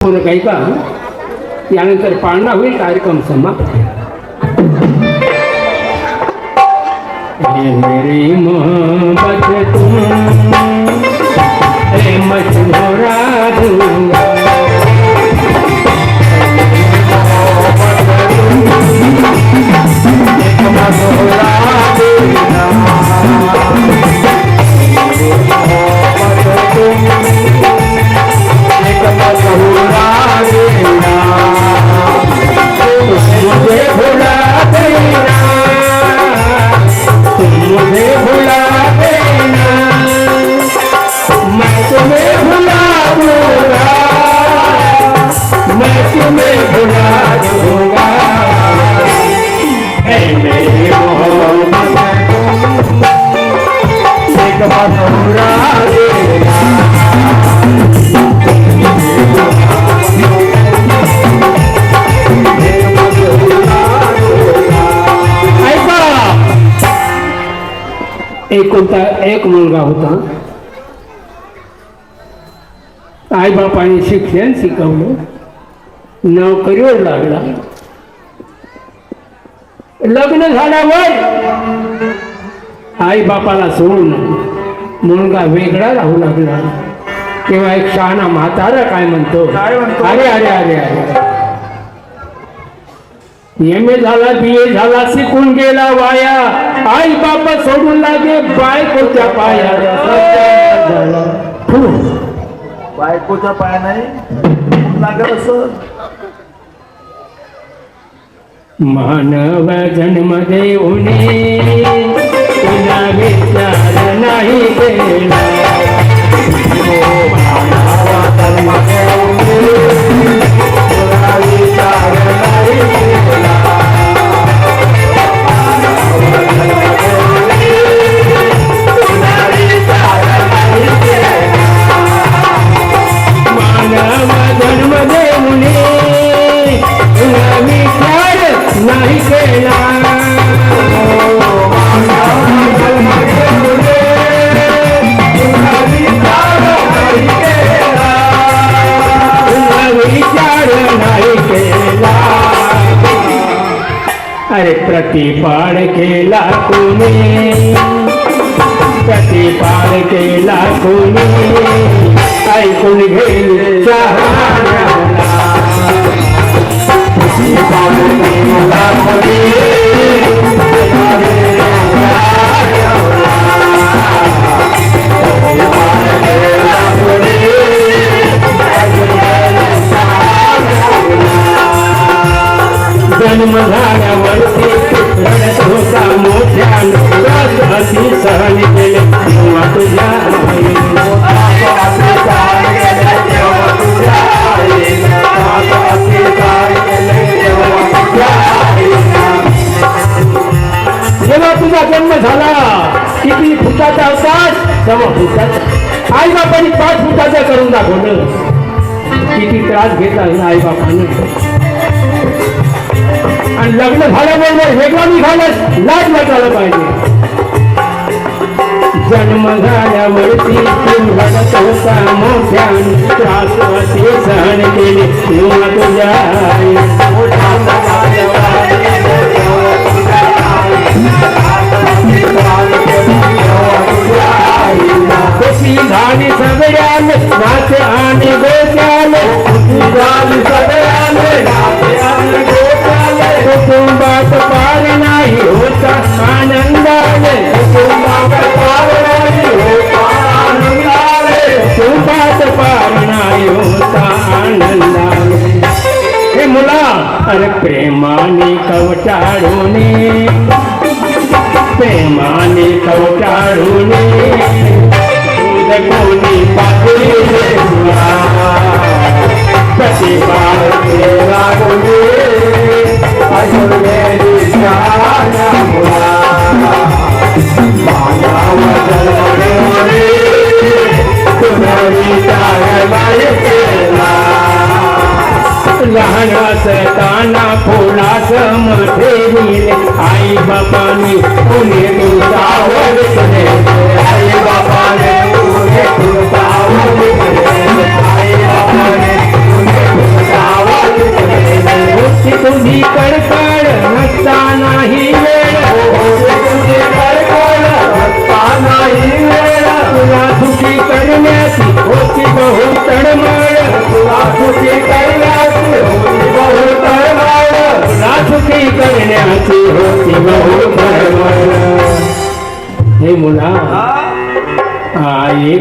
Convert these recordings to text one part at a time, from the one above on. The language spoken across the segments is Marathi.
पूर्ण काही का यानंतर पाळणा होईल कार्यक्रम समाप्त हे मेरी मोहब्बत तुम एक कोणता एक मुलगा होता. आईबापाने शिक्षण शिकवलं. नोकरीवर लागला. लग्न झाल्यावर आई बापाला सोडून मुलगा वेगळा राहू लागला. तेव्हा एक शहाणा म्हातारा काय म्हणतो? अरे अरे अरे अरे. एम ए झाला बी ए झाला शिकून गेला वाया. आई बापा सोडून लागे बायकोच्या पाया. बायकोच्या पाया नाही लागत असं? मानव जन्म देऊने तुला विचार नाही केला मानव जन्म देऊने प्रतिपाळ केला कोणी? प्रतिपाळ केला कोणी? ऐकून घेईल निघालाच लाज वाटायला पाहिजे जन्म झाल्यावरती तू रडत होता मोठ्यान त्रास असे सहन केले तेव्हा तुझ्या आई. खुशी झाली सगळ्यान नाच आणि गोट्याल खुशी झाली सगळ्यान नाच आणि गोट्याल कुटुंबात पार नाही होता आनंदाने कुटुंबात पार नाही होता आनंदाने कुटुंबात पार नाही होता आनंदाने हे मुला अरे प्रेमाने कवटाळूने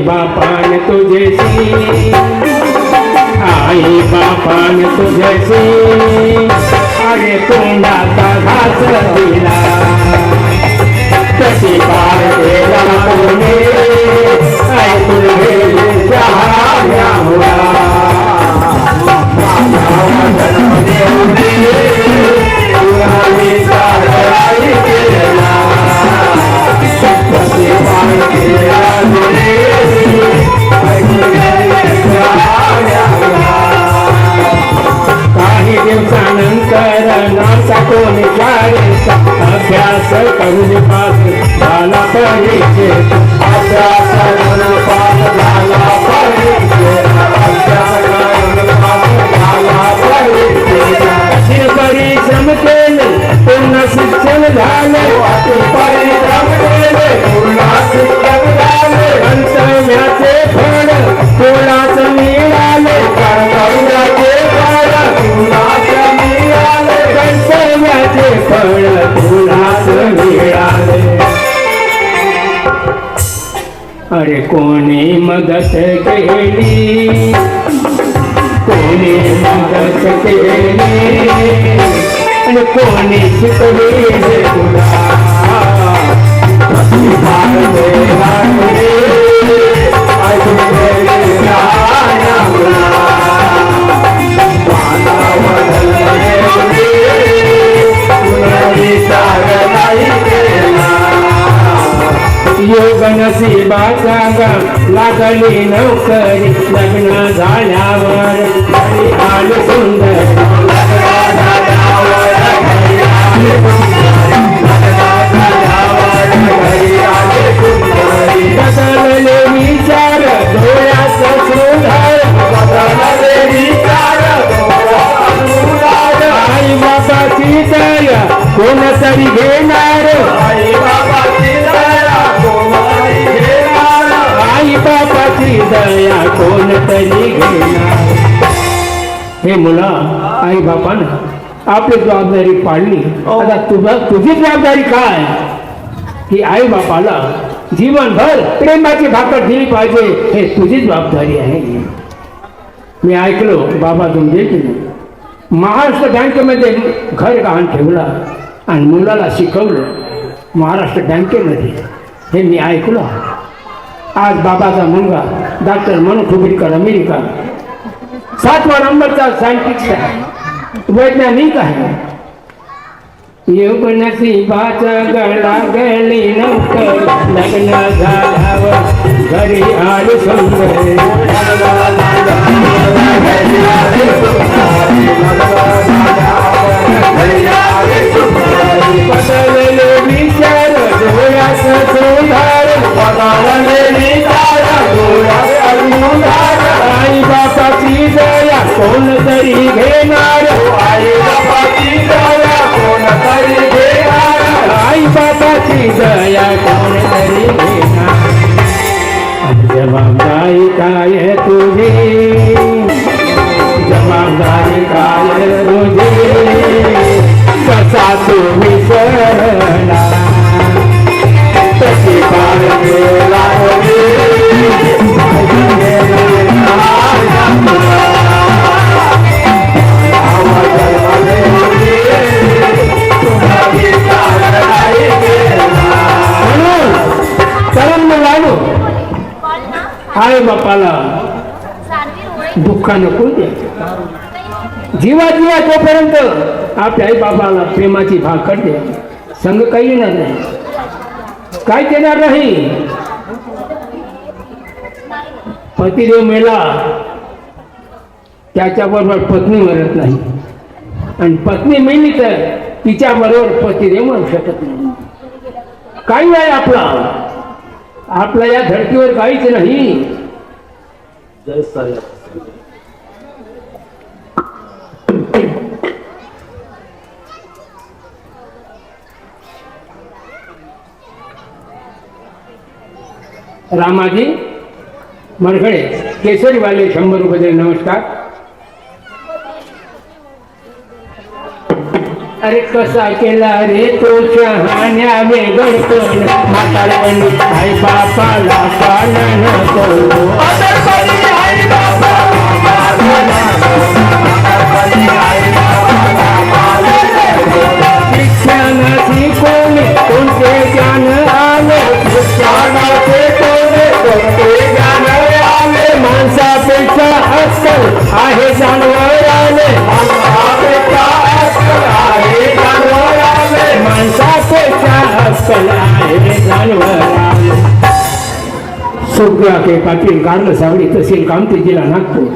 बापान तुझ्याशी आई बापान तुझ्याशी अरे तोंडाचा घास दिला. कशी पार केला कोणी? ऐकून गेले जहाऱ्यामुळा देव दिले विचार कोणी शिकवे योग नशिबाचा ग लागली नोकरी लग्न झाल्यावर दया कोणतरी घेणार हे मुला आई बापानं आपली जबाबदारी पाडली. आता तुझा तुझी जबाबदारी काय? की आई बापाला जीवनभर प्रेमाची भाकर दिली पाहिजे हे तुझी जबाबदारी आहे. मी ऐकलो बाबा तुमचे की महाराष्ट्र बँकेमध्ये घर गहाण ठेवला आणि मुलाला शिकवलं महाराष्ट्र बँकेमध्ये. हे मी ऐकलं. आज बाबाचा मुलगा डॉक्टर मनू खुबरीकर अमेरिका. सातवा नंबरचा सायंटिस्ट आहे. वैज्ञानिक आहे. योग नशिबाचा गळा गळी नव्हतं. लग्न झाल्यावर घरी आले बदलले दुःखानं कोण द्या जीवा जीवा तोपर्यंत आपल्या आई बाबाला प्रेमाची भाकड द्या संग काही येणार नाही. काय देणार नाही? पतिदेव मेला. त्याच्याबरोबर पत्नी मरत नाही. आणि पत्नी मेली तर तिच्याबरोबर पतिदेव मरू शकत नाही. काही आहे आपला. आपला या धरतीवर काहीच नाही. रामाजी मरखडे केसरीवाले शंभर रुपये नमस्कार. अरे कसा केला रे तो शहाण्या वेगळपण म्हातारपणी आई बापाला पालन नको आहे जानवराले माणसाचे आहे जानवराले सुग्रा के पाटील गांड सावडी तहसील कामती जिल्हा नागपूर.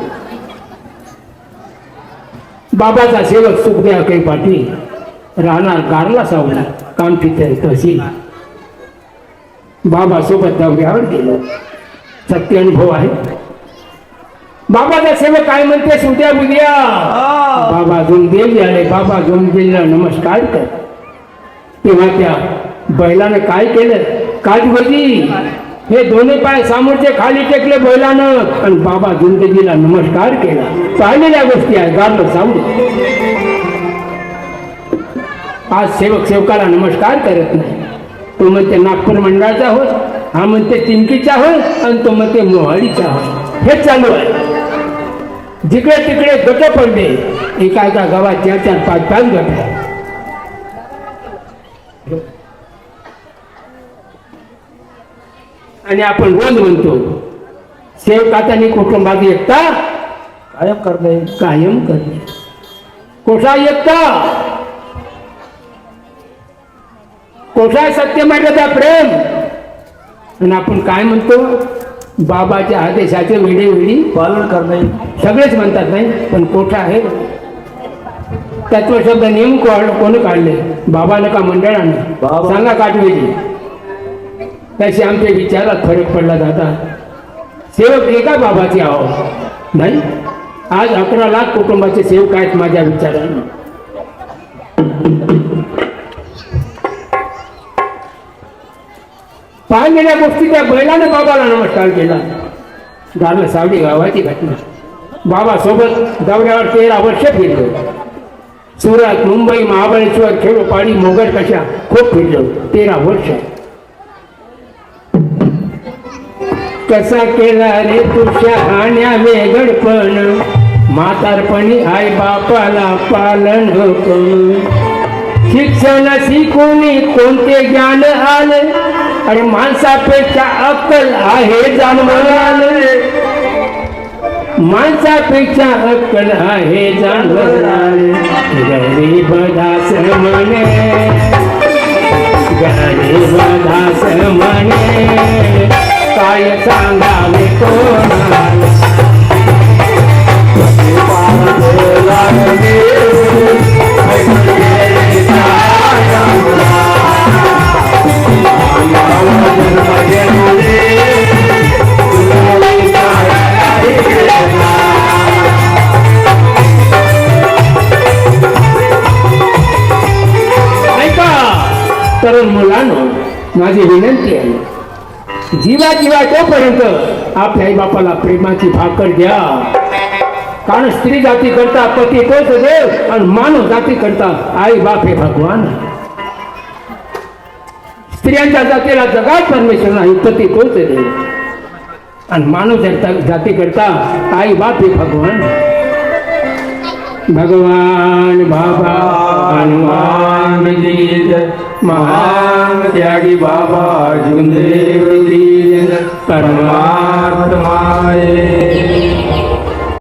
बाबाचा सेवक सुखदेव के पाटील राहणार गारला सावला कामती तहसील. बाबा सोबत दौऱ्यावर गेलो. सत्य अनुभव आहे. बाबाचा सेवक काय म्हणते सुद्या बुद्या बाबा गेले आले बाबा गेलेला नमस्कार कर. तेव्हा त्या बैलानं काय केलं? काजबजी हे दोन्ही पाय समोरचे खाली टेकले बैलानं. आणि बाबा जिंदगीला नमस्कार केला. पाहिलेल्या गोष्टी आहे गार्ड सावडी आज सेवक सेवकाला नमस्कार करत नाही. तो म्हणते नागपूर मंडळाचा होय हा म्हणते तिमकीचा होय आणि तो म्हणते मोहाडीचा होय हे चालू आहे. जिकडे तिकडे गट पडले एका एका गावात चार चार पाच पाच गट आणि आपण रोज म्हणतो सेवकातानी कुटुंबात एकता कायम करणे. कायम करणे. कोठा एकता? कोठा सत्य त्या प्रेम? आणि आपण काय म्हणतो? बाबाच्या आदेशाचे वेळी पालन करणे. सगळेच म्हणतात नाही पण कोठा आहे? तत्वशब्द नियम कोण कोण काढले? बाबानं का मंडळानं. सांगा काटवेजी त्याचे आमच्या विचारात फरक पडला जाता सेवक एका बाबाचे आहो नाही? आज अकरा लाख कुटुंबाचे सेवक आहेत माझ्या विचारानं. पाहिलेल्या गोष्टी त्या बैलानं बाबाला नमस्कार केला. झालं सावडी गावाची घटना. बाबा सोबत दौऱ्यावर तेरा वर्ष फिरलो. सुरत मुंबई महाबळेश्वर खेडोपाडी मोगल कशा खूप फिरलो. तेरा वर्ष. कसा केला रे तुझ्या हाण्या वेगळपण म्हातारपणी आई बापाला पालन शिक्षण शिकून कोणते ज्ञान आले? अरे माणसापेक्षा अक्कल आहे जाणवलं माणसापेक्षा अक्कल आहे जाणवलं गरीब दास म्हणे. गरीब दास म्हणे. काय सांगावे कोणाला? माझी विनंती आहे. जीवा जीवा तोपर्यंत आपल्या आई बापाला प्रेमाची भाकर द्या. कारण स्त्री जाती करता पती तोच देव आणि मानव जाती करता आई बाप हे भगवान स्त्रियांच्या जातीला जगात परमेश्वर नाही पती तोच देव. आणि मानव जाती करता आई बाप हे भगवान भगवान बाबा हनुमान महान त्यागी बाबा जुंदेव दीन परमात्माए